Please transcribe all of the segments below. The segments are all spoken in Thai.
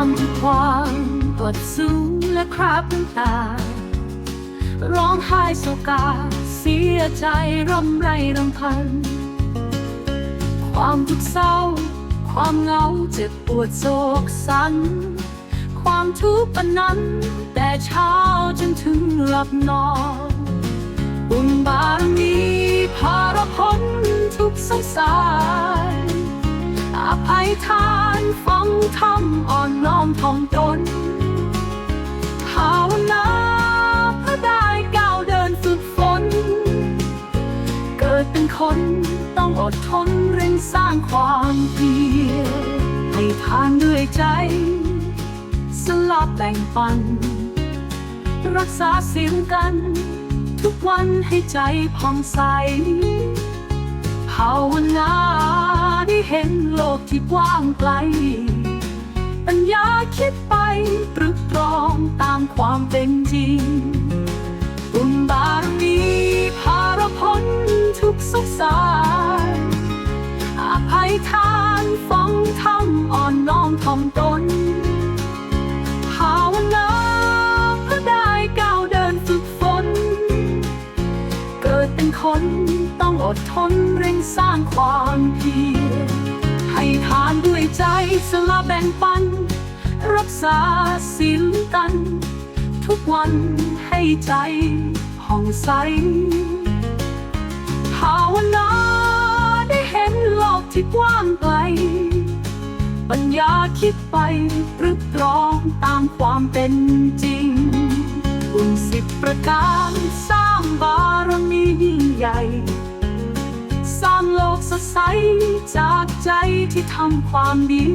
ความผิดหวังปวดสูงและคราบน้ำตา ร้องไห้โศกา เสียใจร่ำไรรำพัน ความทุกข์เศร้า ความเหงาเจ็บปวดโศกสัน ความทุกข์ปนนั้น แต่เช้าจนถึงหลับนอนบุญบารมีพารพ้นทุกสงสารอภัยทาน ฟังธรรมอ่อนน้อมถ่อมตนภาวนาเพื่อได้ก้าวเดินฝึกฝน เกิดเป็นคนต้องอดทนเร่งสร้างความเพียรให้ทานด้วยใจ สลับแบ่งปัน รักษาศีลกัน ทุกวันให้ใจผ่องใสภาวนา ได้เห็นโลกที่กว้างไกล ปัญญาคิดไปตรึกตรองตามความเป็นจริง บุญบารมีพารพ้นทุกสุขสารอภัยทานฟังธรรมอ่อนน้อมถ่อมตน คนต้องอดทนเร่งสร้างความเพียรให้ทานด้วยใจสละแบ่งปัน รักษาศีลกัน ทุกวันให้ใจผ่องใสภาวนาได้เห็นโลกที่กว้างไกล ปัญญาคิดไปตรึกตรองตามความเป็นจริงบุญสิบประการสร้างบารมียิ่งใหญ่ สร้างโลกสดใสจากใจที่ทำความดี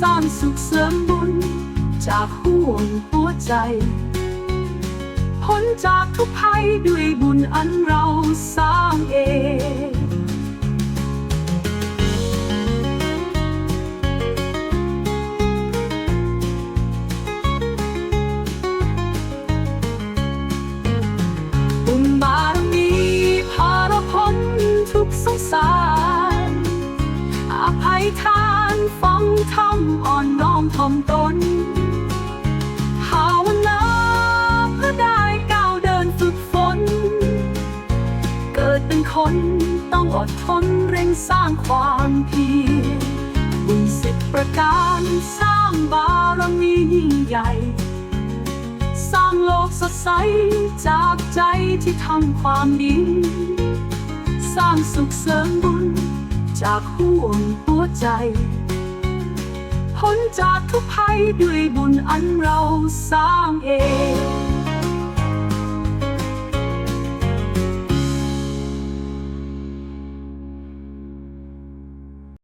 สร้างสุขเสริมบุญจากห่วงหัวใจพ้นจากทุกภัยด้วยบุญอันเราสร้างเอง ทานฟังธรรมอ่อนน้อมถ่อมตนภาวนาเพื่อได้ก้าวเดินฝึกฝน เกิดเป็นคนต้องอดทนเร่งสร้างความเพียรบุญสิบประการสร้างบารมียิ่งใหญ่ สร้างโลกสดใสจากใจที่ทำความดี สร้างสุขเสริมบุญ จากห่วงหัวใจพ้นจากทุกภัยด้วยบุญอันเราสร้างเอง